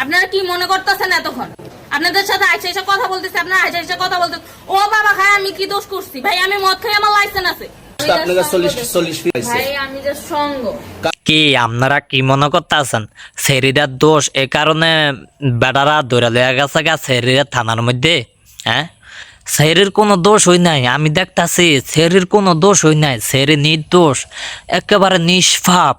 আপনারা কি মনে করতেছেন এতক্ষণ? আপনাদের সাথে আইসা এসে কথা বলতেছে আপনারা আইসা এসে কথা বলতেছে ও বাবা খায় আমি কি দোষ করছি? ভাই আমি মদ খাই আমার লাইসেন্স আছে। কি আপনারা কি মনে করতেছেন? সেরিটার দোষ এ কারণে বেটারা দৌড়া লেগে গেছে গা সেরির থানার মধ্যে? হ্যাঁ? সেরির কোনো দোষ হই নাই আমি দেখতাছি সেরির কোনো দোষ হই নাই সেরি নির্দোষ একেবারে নিষ্পাপ।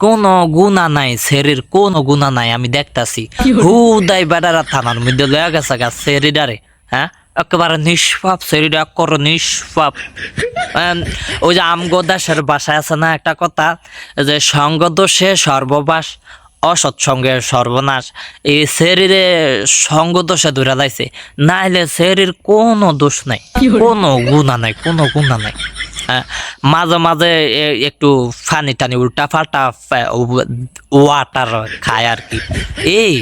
কোনো গুণা নাই সেরির কোনো গুণা নাই আমি দেখতাছি। হুদাই বেটারা থানার মধ্যে লয়ে গেছে গা সেরিডারে হ্যাঁ? একেবারে নিষ্পাপ সেরিডা কর নিষ্পাপ। ওই যে আমগো দেশের বাসায় আছে না একটা কথা যে সঙ্গ দোষে সর্ববাস অসৎ সঙ্গে সর্বনাশ। এই শরীরে সঙ্গ দোষে ধরে লাইছে নাইলে শরীর কোনো দোষ নাই কোনো গুণা নাই কোনো গুণা নাই। মাঝে মাঝে একটু ফানি টানি উল্টা পাল্টা ওয়াটার খায় আর কি এই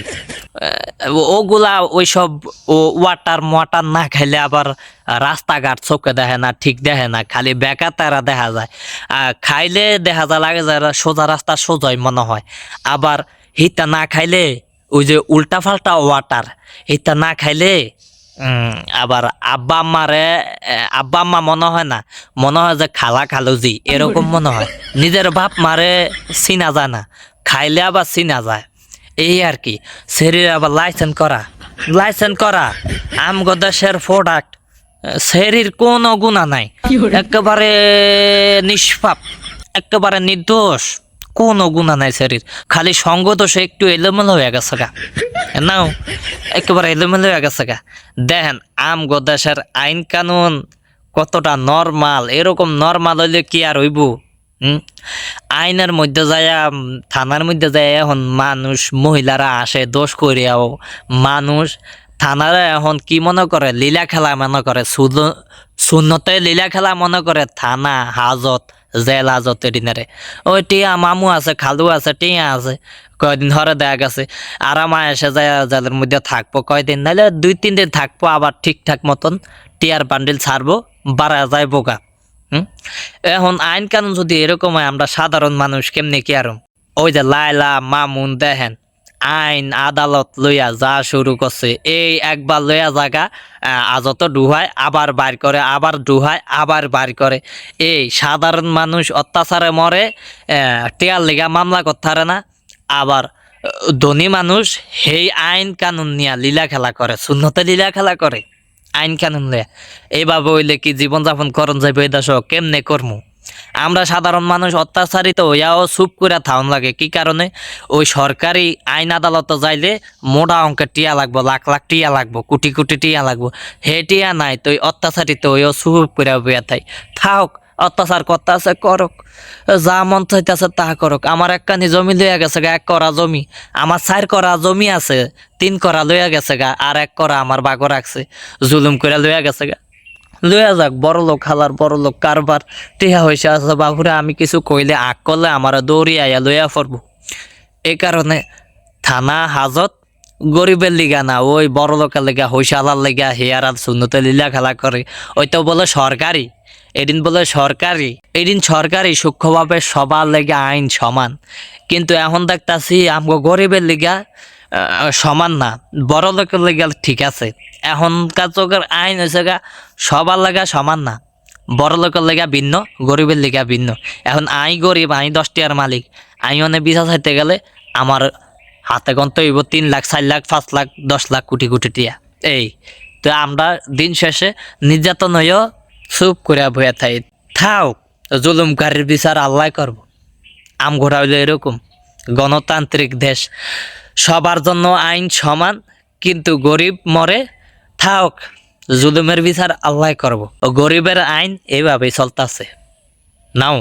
ওগুলা ওইসব ওয়াটার মোয়াটার না খাইলে আবার রাস্তাঘাট চোখে দেখে না, ঠিক দেখে না, খালি বেকা তারা দেখা যায়। খাইলে দেখা যায়, লাগে যে সোজা রাস্তা সোজাই মনে হয়। আবার হিতা না খাইলে ওই যে উল্টা পাল্টা ওয়াটার হিতা না খাইলে আবার আব্বা আম্মারে এ, আব্বা আম্মা মনে হয় না? মনে হয় যে খালা খালুজি এরকম মনে হয়। নিজের বাপ মারে চিনা যায় না খাইলে আবার চিনা যায় এই আর কি শরীর আবার লাইসেন্স করা লাইসেন্স করা আমগো দেশের প্রোডাক্ট শরীর কোনো গুণা নাই। একেবারে নিষ্পাপ একেবারে নির্দোষ। কোনো গুণা নাই শরীর। খালি সঙ্গ দোষে একটু এলোমেলো হয়ে গেছে গা। নাও, একেবারে এলোমেলো হয়ে গেছে গা। দেখেন, আম দেশের আইন কানুন কতটা নর্মাল এরকম নর্মাল হইলে কি আর হইব? আইনের মধ্যে যায়, থানার মধ্যে যায় এখন মানুষ, মহিলারা আসে, দোষ করিয়াও মানুষ থানারা এখন কি মনে করে? লীলা খেলা মনে করে। শূন্যতে লীলা খেলা মনে করে থানা, হাজত। জেল হাজত এদিনারে ওই টিয়া, মামু আছে, খালু আছে, টিয়া আছে। কয়দিন ধরে দেখা গেছে আরামা এসে যায় জেলের মধ্যে থাকব কয়দিন নাহলে দুই, তিন দিন থাকব, আবার ঠিকঠাক মতন টিয়ার বান্ডিল ছাড়বো বাড়া যায় বোকা হুম? এখন আইন কানুন যদি এরকম হয়, আমরা সাধারণ মানুষ কেমনি কি আর? ওই যে লাইলা মামুন, দেখেন। আইন আদালত লইয়া যা শুরু করছে, এই একবার লইয়া জায়গা আজত ডুহায়, আবার বাইর করে, আবার ডুহায়, আবার বাইর করে। এই সাধারণ মানুষ অত্যাচারে মরে টিয়ার লেগা মামলা করতে না, আবার ধনী মানুষ সেই আইন কানুন নিয়া লীলা খেলা করে শূন্যতে লীলা খেলা করে, আইন কানুন লইয়া। এইভাবে হইলে কি জীবনযাপন করণ যাইবে এই দেশ? কেমনে করমু? আমরা সাধারণ মানুষ অত্যাচারিত হইয়াও চুপ করে থাউন লাগে। কি কারণে? ওই সরকারি আইন আদালত যাইলে মোটা অঙ্কের টিয়া লাগবো, লাখ লাখ টিয়া লাগবো, কোটি কোটি টিয়া লাগবো। হে টিয়া নাই তো ওই অত্যাচারিত হইয়াও চুপ করে বইয়া থাই। থাক অত্যাচার করতে আছে করক। যা মন চাইতেছে তা করক। আমার একখানি জমি লইয়া গেছে গা, এক করা জমি। আমার চার করা জমি আছে, তিন করা লইয়া গেছে গা, আর এক করা আমার বাগো রাখছে। জুলুম করে লইয়া গেছে গা। লইয়া যাক, বড় লোক হালার, বড় লোক কারবার। টিহা হয়েছে আছে বাবুরে, আমি কিছু কইলে আগ করলে আমার দৌড়ি আইয়া লইয়া পড়ব এই কারণে থানা, হাজত, গরিবের লিগা না, ওই বড় লোকের লিগা হইসালার লিগা, হেয়ার আর শূন্যতে লীলা খেলা করে। ওই তো বলে সরকারি, এদিন বলে সরকারি, এদিন সরকারি, সূক্ষ্মভাবে সবার লেগে আইন সমান। কিন্তু এখন দেখতাছি আমগো গরিবের লিগা সমান না। বড় লোকের লিগা ঠিক আছে। এখনকার চোখের আইন হয়েছে গা, সবার লাগা সমান না। বড় লোকের লেগা ভিন্ন, গরিবের লেগা ভিন্ন। এখন আই গরিব, আই দশ টিয়ার মালিক, আই অনেক বিচার চাইতে গেলে আমার হাতে গন্ত হইব তিন লাখ, চার লাখ, পাঁচ লাখ, দশ লাখ কোটি কোটি টিয়া এই, তো আমরা দিন শেষে নির্যাতন হইও চুপ করে বইয়া থাই। থাও, জুলুমকারীর বিচার আল্লাহ করব। আম ঘোরা হইল এরকম। গণতান্ত্রিক দেশ। সবার জন্য আইন সমান, কিন্তু গরিব মরে, থাক, জুলুমের বিচার আল্লাহ করব। গরিবের আইন এইভাবেই চলতেছে। নাও।